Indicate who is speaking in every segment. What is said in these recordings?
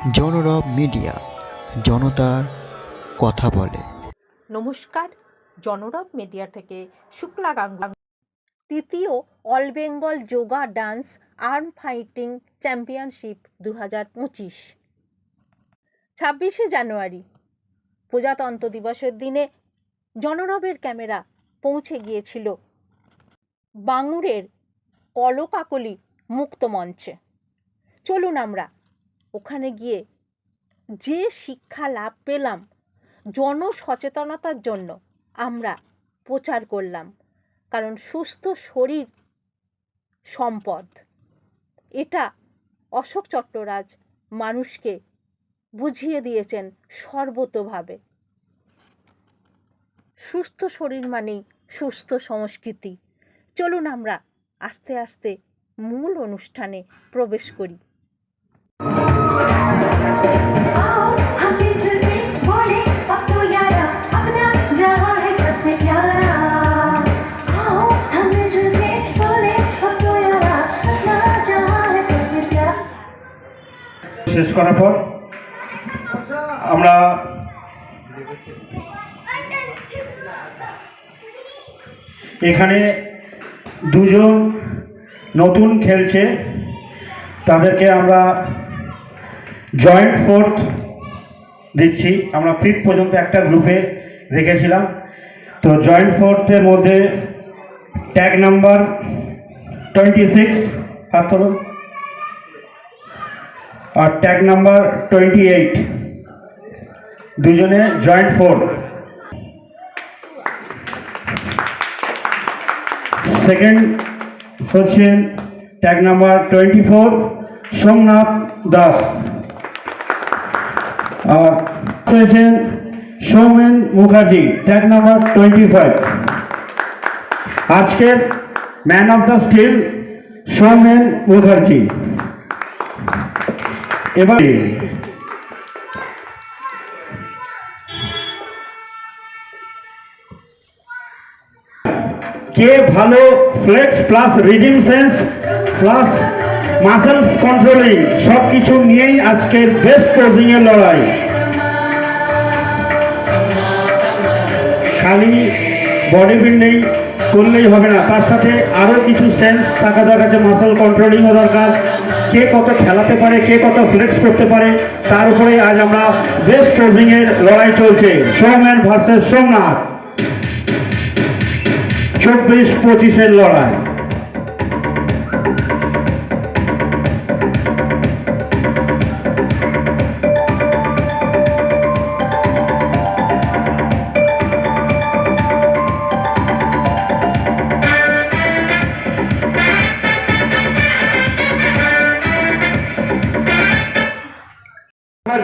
Speaker 1: জনরব media, জনতার কথা বলে।
Speaker 2: নমস্কার, জনরব মিডিয়া থেকে শুক্লা গাঙ্গুলি। তৃতীয় all Bengal yoga dance arm fighting championship দু হাজার পঁচিশ। ছাব্বিশে জানুয়ারি, প্রজাতন্ত্র দিবসের দিনে জনরবের ক্যামেরা পৌঁছে গিয়েছিল বাঙুরের কলকাকলি মুক্ত মঞ্চে। চলুন আমরা ওখানে গিয়ে যে শিক্ষা লাভ পেলাম, জনসচেতনতার জন্য আমরা প্রচার করলাম। কারণ সুস্থ শরীর সম্পদ, এটা অশোক চট্টরাজ মানুষকে বুঝিয়ে দিয়েছেন সর্বতোভাবে। সুস্থ শরীর মানেই সুস্থ সংস্কৃতি। চলুন আমরা আস্তে আস্তে মূল অনুষ্ঠানে প্রবেশ করি।
Speaker 3: শেষ করার পর আমরা এখানে দুজন নতুন খেলছে। তাদেরকে আমরা জয়েন্ট ফোর্থ দিচ্ছি। আমরা ফিফথ পর্যন্ত একটা গ্রুপে রেখেছিলাম। তো জয়েন্ট ফোর্থের মধ্যে ট্যাগ নাম্বার টোয়েন্টি সিক্স হাত আর ট্যাগ নাম্বার টোয়েন্টি এইট দুজনে জয়েন্ট ফোর্থ সেকেন্ড হচ্ছেন tag number twenty four Somnath Das আর হচ্ছেন Soumen Mukherjee tag number twenty five আজকের man of the steel Soumen Mukherjee এবার কে ভালো flex plus reading sense plus muscles controlling সব কিছু নিয়েই আজকের বেস্ট পোজিং এর লড়াই। খালি বডি বিল্ডিং করলেই হবে না। তার সাথে আরও কিছু সেন্স থাকা দরকার আছে মাসেল কন্ট্রোলিংও দরকার। কে কত খেলাতে পারে, কে কত ফ্লেক্স করতে পারে, তার উপরে আজ আমরা বেস্ট পোজিংয়ের লড়াই চলছে। সোম্যান ভার্সেস সোমনাথ চব্বিশ পঁচিশের লড়াই।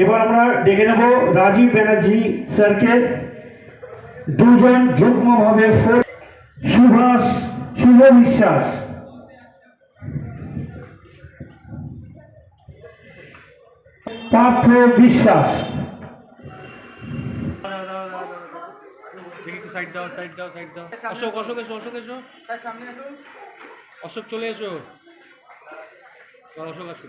Speaker 3: এবার আমরা ডেকে নেব রাজীব ব্যানার্জি স্যারকে। দুজন যুগ্মভাবে সুভাষ শুভ বিশ্বাস পার্থ বিশ্বাস।
Speaker 4: সাইড দাও সাইড দাও সাইড দাও। অশোক অশোক এসো অশোক এসো। অশোক চলে এসো। অশোক আসো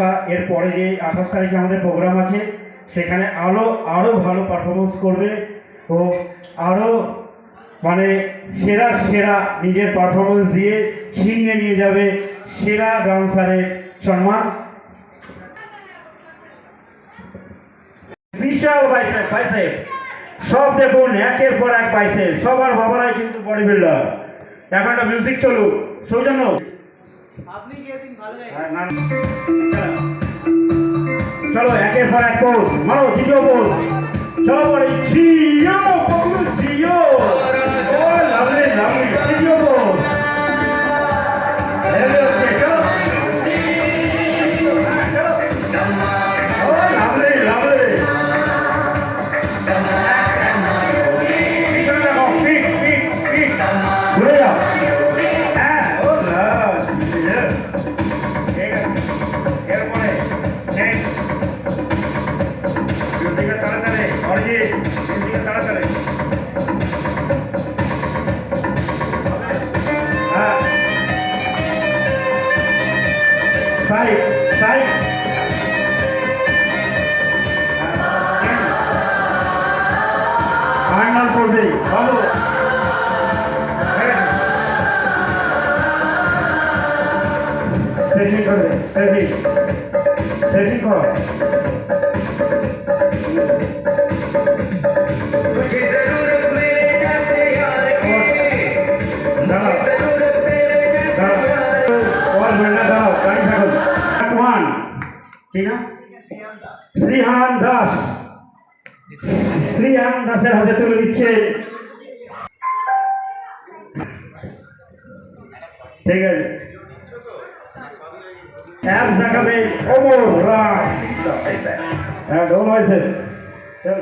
Speaker 3: বর্ষা এর পরে যে আঠাশ তারিখে আমাদের প্রোগ্রাম আছে, সেখানে আলো আরও ভালো পারফরমেন্স করবে ও আরও মানে সেরা সেরা নিজের পারফরমেন্স দিয়ে ছিনিয়ে নিয়ে যাবে সেরা ডান্সারের সম্মান বিশাল বাইসেপ বাইসেপ সব দেখুন, একের পর এক বাইসেপ সবার বাবারাই কিন্তু বডি বিল্ডার এখন একটা মিউজিক চলুক। সৌজন্য। হ্যাঁ, না, না। চলো একের পর এক পোজ মারো দ্বিতীয় পোজ সাইড সাইড ফাইনাল করবে ভালো স্টেজিং করবে স্টেজিং স্টেজিং কর কি না শ্রীহান দাস শ্রীহান দাসের হাতে তুলে দিচ্ছে ঠিক আছে অ্যাপস দেখাবে ওমর রাম হ্যাঁ ঢোল হয়েছে চল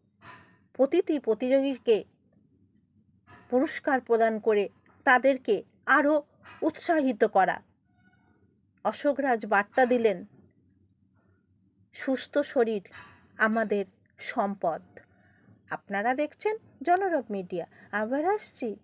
Speaker 2: প্রতিটি প্রতিযোগীকে পুরস্কার প্রদান করে তাদেরকে আরও উৎসাহিত করা। অশোকরাজ বার্তা দিলেন, সুস্থ শরীর আমাদের সম্পদ। আপনারা দেখছেন জনরব মিডিয়া। আবার আসছি।